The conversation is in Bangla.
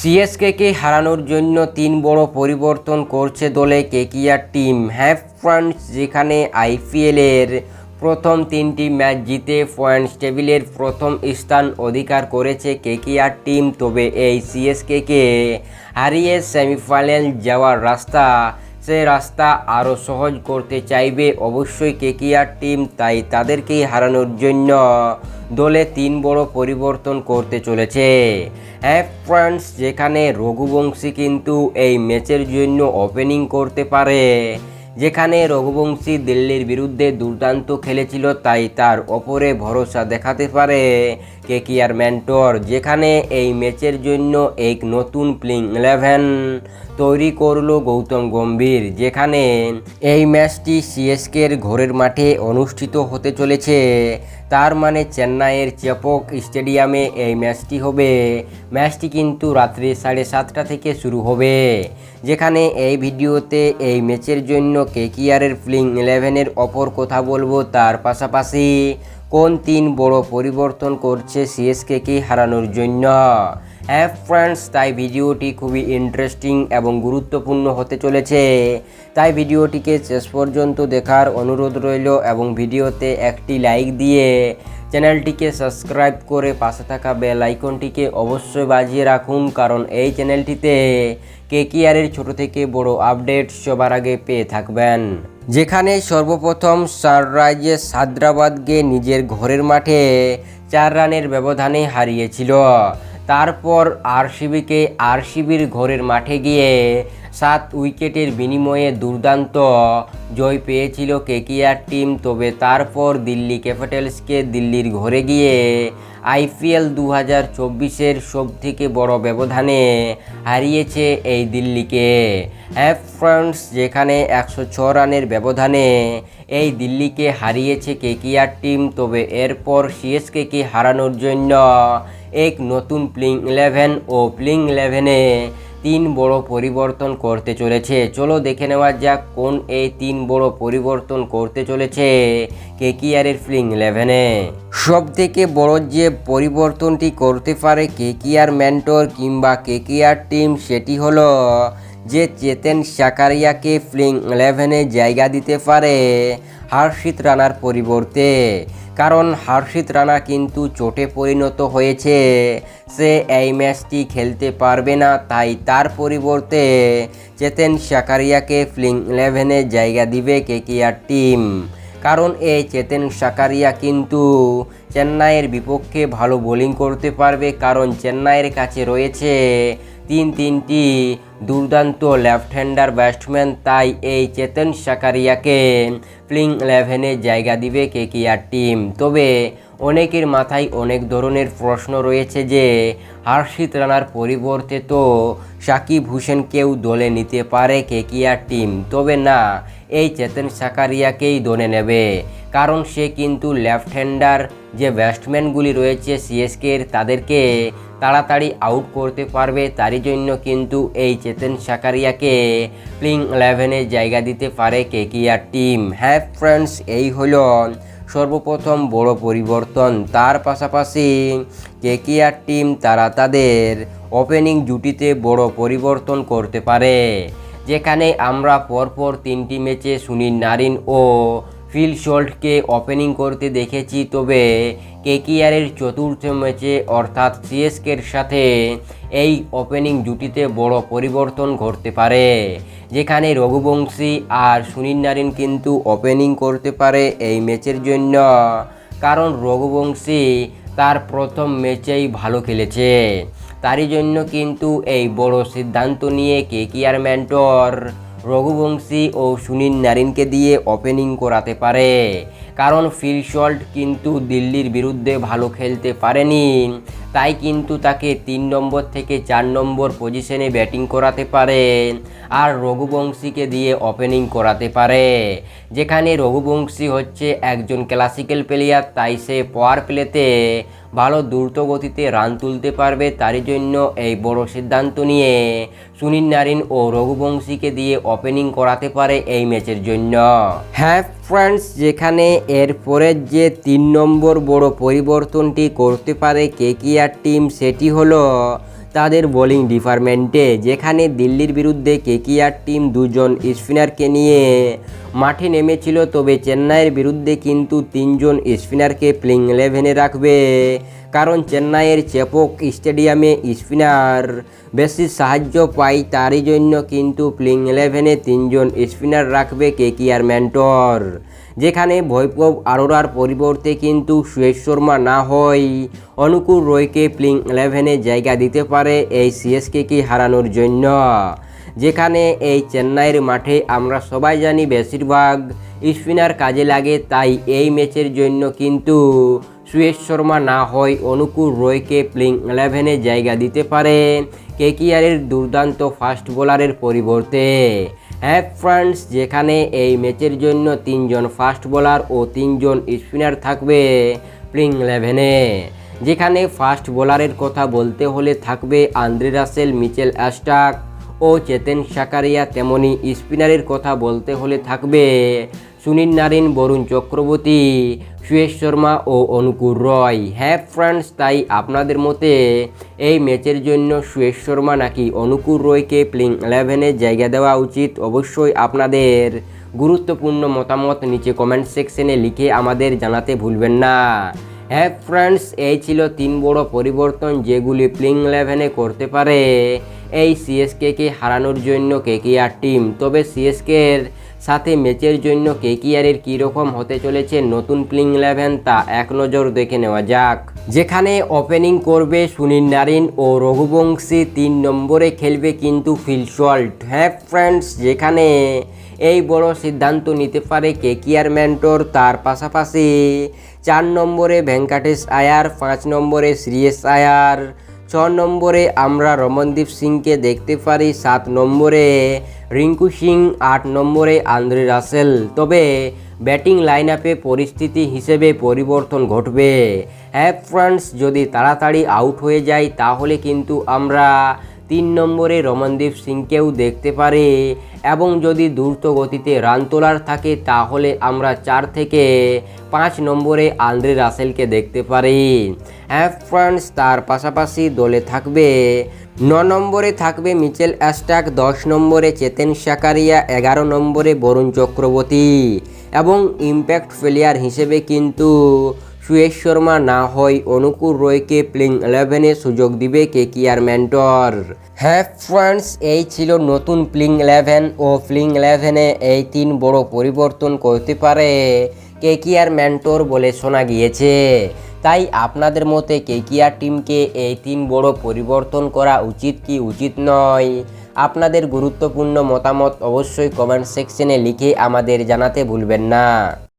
সিএসকেকে হারানোর জন্য তিন বড় পরিবর্তন করছে দলে কেকিয়ার টিম। হ্যাভ ফ্রান্স, যেখানে আইপিএলের প্রথম তিনটি ম্যাচ জিতে পয়েন্টস টেবিলের প্রথম স্থান অধিকার করেছে কেকিয়ার টিম, তবে এই সিএসকেকে হারিয়ে সেমিফাইনাল যাওয়ার রাস্তা সে রাস্তা আরও সহজ করতে চাইবে, অবশ্যই কেকিয়ার টিম তাই তাদেরকেই হারানোর জন্য দলে তিন বড় পরিবর্তন করতে চলেছে। হ্যাঁ ফ্রান্স, যেখানে রঘুবংশী কিন্তু এই ম্যাচের জন্য ওপেনিং করতে পারে। যেখানে রঘুবংশী দিল্লির বিরুদ্ধে দুর্দান্ত খেলেছিল, তাই তার ওপরে ভরসা দেখাতে পারে কেকিয়ার ম্যান্টর যেখানে এই ম্যাচের জন্য এক নতুন প্লেইং ইলেভেন তৈরি করল গৌতম গম্ভীর, যেখানে এই ম্যাচটি সিএসকের ঘরের মাঠে অনুষ্ঠিত হতে চলেছে। তার মানে চেন্নাইয়ের চেপক স্টেডিয়ামে এই ম্যাচটি হবে। ম্যাচটি কিন্তু রাত্রি সাড়ে সাতটা থেকে শুরু হবে। যেখানে এই ভিডিওতে এই ম্যাচের জন্য কেকিয়ারের প্লিং ইলেভেনের অপর কথা বলব তার পাশাপাশি কোন তিন বড় পরিবর্তন করছে সিএসকেকে হারানোর জন্য। হ্যাঁ ফ্রেন্ডস তাই ভিডিওটি খুবই ইন্টারেস্টিং এবং গুরুত্বপূর্ণ হতে চলেছে। তাই ভিডিওটিকে শেষ পর্যন্ত দেখার অনুরোধ রইল এবং ভিডিওতে একটি লাইক দিয়ে চ্যানেলটিকে সাবস্ক্রাইব করে পাশে থাকা বেল আইকনটিকে অবশ্যই বাজিয়ে রাখুন, কারণ এই চ্যানেলটিতে কে কেকিআরের ছোট থেকে বড় আপডেট সবার আগে পেয়ে থাকবেন। যেখানে সর্বপ্রথম সানরাইজার্স হায়দ্রাবাদকে নিজের ঘরের মাঠে চার রানের ব্যবধানে হারিয়েছিল। তারপর আরসিবিকে আরসিবির ঘরের মাঠে গিয়ে সাত উইকেটের বিনিময়ে দুর্দান্ত জয় পেয়েছিল কেকিআর টিম। তবে তারপর দিল্লি ক্যাপিটালসকে দিল্লির ঘরে গিয়ে আইপিএল দু হাজার চব্বিশের সবথেকে বড় ব্যবধানে হারিয়েছে এই দিল্লিকে। হ্যাভ ফ্রান্স যেখানে একশো ছ রানের ব্যবধানে এই দিল্লিকে হারিয়েছে কেকিআর টিম, তবে এরপর সিএসকেকে হারানোর জন্য এক নতুন প্লিং ইলেভেন ও প্লিং ইলেভেনে তিন বড় পরিবর্তন করতে চলেছে। চলো দেখে নেওয়া যাক কোন এই তিন বড় পরিবর্তন করতে চলেছে কেকিআরের ফ্লিং ইলেভেনে সব থেকে বড় যে পরিবর্তনটি করতে পারে কেকিআর মেন্টর কিংবা কেকিআর টিম সেটি হলো যে চেতেন সাকারিয়াকে প্লেইং ইলেভেনে জায়গা দিতে পারে, হার্ষিত রানার পরিবর্তে। কারণ হার্ষিত রানা কিন্তু চোটে পরিণত হয়েছে। সে এই ম্যাচটি খেলতে পারবে না, তাই তার পরিবর্তে চেতেন সাকারিয়াকে প্লেইং ইলেভেনে জায়গা দিবে কেকিআর টিম। কারণ এই চেতেন সাকারিয়া কিন্তু চেন্নাইয়ের বিপক্ষে ভালো বোলিং করতে পারবে, কারণ চেন্নাইয়ের কাছে রয়েছে তিন তিনটি দুর্দান্ত লেফট হ্যান্ডার ব্যাটসম্যান তাই এই চেতন সাকারিয়াকে প্লেইং ইলেভেনে জায়গা দিবে কেকিআর টিম তবে অনেকের মাথায় অনেক ধরনের প্রশ্ন রয়েছে যে, হার্ষিত রানার পরিবর্তে তো সাকিব হোসেনকেও দলে নিতে পারে কেকিআর টিম তবে না, এই চেতন সাকারিয়াকেই দলে নেবে। কারণ সে কিন্তু লেফট হ্যান্ডার যে ব্যাটসম্যানগুলি রয়েছে সিএসকের তাদেরকে তাড়াতাড়ি আউট করতে পারবে, তারই জন্য কিন্তু এই চেতন সাকারিয়াকে প্লিং ইলেভেনে জায়গা দিতে পারে কেকিআর টিম হ্যাঁ ফ্রেন্ডস এই হলো সর্বপ্রথম বড় পরিবর্তন। তার পাশাপাশি কেকিআর টিম তারা তাদের ওপেনিং জুটিতে বড় পরিবর্তন করতে পারে। যেখানে আমরা পরপর তিনটি ম্যাচে সুনীল নারিন ও ফিল শল্টকে ওপেনিং করতে দেখেছি, তবে কেকিআরের চতুর্থ ম্যাচে, অর্থাৎ সিএসকের সাথে এই ওপেনিং জুটিতে বড় পরিবর্তন ঘটতে পারে, যেখানে রঘুবংশী আর সুনীল নারিন কিন্তু ওপেনিং করতে পারে এই ম্যাচের জন্য। কারণ রঘুবংশী তার প্রথম ম্যাচেই ভালো খেলেছে, তারই জন্য কিন্তু এই বড় সিদ্ধান্ত নিয়ে কেকিআর ম্যান্টর রঘুবংশী ও সুনীল নারিনকে দিয়ে ওপেনিং করাতে পারে। কারণ ফিরশল্ট কিন্তু দিল্লির বিরুদ্ধে ভালো খেলতে পারেনি। তাই কিন্তু তাকে তিন নম্বর থেকে চার নম্বর পজিশনে ব্যাটিং করাতে পারে আর রঘুবংশীকে দিয়ে ওপেনিং করাতে পারে। যেখানে রঘুবংশী হচ্ছে একজন ক্লাসিক্যাল প্লেয়ার তাই সে পাওয়ার প্লেতে ভালো দ্রুত গতিতে রান তুলতে পারবে তারই জন্য এই বড় সিদ্ধান্ত নিয়ে সুনীল নারিন ও রঘুবংশীকে দিয়ে ওপেনিং করাতে পারে এই ম্যাচের জন্য। হ্যাঁ ফ্রেন্ডস যেখানে এরপরের যে তিন নম্বর বড় পরিবর্তনটি করতে পারে কেকিআর টিম সেটি হলো তাদের বোলিং ডিপার্টমেন্টে, যেখানে দিল্লির বিরুদ্ধে কেকিআর টিম দুজন স্পিনারকে নিয়ে মাঠে নেমেছিল, তবে চেন্নাইয়ের বিরুদ্ধে কিন্তু তিনজন স্পিনারকে প্লেইং ইলেভেনে রাখবে। কারণ চেন্নাইয়ের চেপক স্টেডিয়ামে স্পিনার বেশি সাহায্য পায়, তারই জন্য কিন্তু প্লেইং ইলেভেনে তিনজন স্পিনার রাখবে কেকিআর ম্যান্টর। যেখানে বৈভব আরোরার পরিবর্তে কিন্তু সুয়েশ শর্মা না হয় অনুকূল রয়কে প্লিং ইলেভেনে জায়গা দিতে পারে এই সিএসকেকে হারানোর জন্য। যেখানে এই চেন্নাইয়ের মাঠে আমরা সবাই জানি বেশিরভাগ স্পিনার কাজে লাগে, তাই এই ম্যাচের জন্য কিন্তু সুয়েশ শর্মা না হয় অনুকূল রয়কে প্লিং ইলেভেনে জায়গা দিতে পারে। কেকিআরের দুর্দান্ত ফাস্ট বোলারের পরিবর্তে হ্যাঁ ফ্রান্স যেখানে এই ম্যাচের জন্য তিনজন ফাস্ট বোলার ও তিনজন স্পিনার থাকবে প্রিং ইলেভেনে। যেখানে ফাস্ট বোলারের কথা বলতে হলে থাকবে আন্দ্রে রাসেল, মিচেল অ্যাস্টাক ও চেতেন সাকারিয়া। তেমনি স্পিনারের কথা বলতে হলে থাকবে সুনীল নারীন, বরুণ চক্রবর্তী। সুয়েশ শর্মা ও অনুকূল রয়। হ্যাঁ ফ্রেন্ডস তাই আপনাদের মতে এই ম্যাচের জন্য সুয়েশ শর্মা নাকি অনুকূল রয়কে প্লেইং ইলেভেনে জায়গা দেওয়া উচিত? অবশ্যই আপনাদের গুরুত্বপূর্ণ মতামত নিচে কমেন্ট সেকশনে লিখে আমাদের জানাতে ভুলবেন না। হ্যাঁ ফ্রেন্ডস এই ছিল তিন বড় পরিবর্তন যেগুলি প্লেইং ইলেভেনে করতে পারে। এই সিএসকেকে হারানোর জন্য কেকিআর টিম তবে সিএসকের সাথে ম্যাচের জন্য কেকিআরের কীরকম হতে চলেছে নতুন প্লিং ইলেভেন তা এক নজর দেখে নেওয়া যাক। যেখানে ওপেনিং করবে সুনীল নারিন ও রঘুবংশী তিন নম্বরে খেলবে কিন্তু ফিল সল্ট হ্যাঁ ফ্রেন্ডস যেখানে এই বড় সিদ্ধান্ত নিতে পারে কেকিআর ম্যান্টর তার পাশাপাশি চার নম্বরে ভেঙ্কাটেশ আয়ার, পাঁচ নম্বরে শ্রীয়েশ আয়ার। ছ নম্বরে আমরা রমনদীপ সিংকে দেখতে পারি, সাত নম্বরে রিঙ্কু সিং, আট নম্বরে আন্দ্রে রাসেল। তবে ব্যাটিং লাইন আপে পরিস্থিতি হিসেবে পরিবর্তন ঘটবে। হ্যাঁ ফ্রান্স যদি তাড়াতাড়ি আউট হয়ে যায়, তাহলে কিন্তু আমরা তিন নম্বরে রমনদীপ সিংকেও দেখতে পারি এবং যদি দ্রুত গতিতে রান তোলার থাকে তাহলে আমরা চার থেকে পাঁচ নম্বরে আন্দ্রে রাসেলকে দেখতে পারি। হ্যাঁ ফ্রান্স তার পাশাপাশি দলে থাকবে ন নম্বরে থাকবে মিচেল অ্যাস্টাক, দশ নম্বরে চেতেন সাকারিয়া, এগারো নম্বরে বরুণ চক্রবর্তী এবং ইম্প্যাক্ট প্লেয়ার হিসেবে কিন্তু সুয়েশ শর্মা না হয় অনুকূল রয়কে প্লেইং ইলেভেনে সুযোগ দিবে কে কেকিআর ম্যান্টর হ্যাঁ ফ্রেন্ডস এই ছিল নতুন প্লিং ইলেভেন ও প্লেইং ইলেভেনে এই তিন বড় পরিবর্তন করতে পারে। কে কেকিআর ম্যান্টর বলে শোনা গিয়েছে। তাই আপনাদের মতে কে কেকিআর টিমকে এই তিন বড় পরিবর্তন করা উচিত কি উচিত নয়? আপনাদের গুরুত্বপূর্ণ মতামত অবশ্যই কমেন্ট সেকশনে লিখে আমাদের জানাতে ভুলবেন না।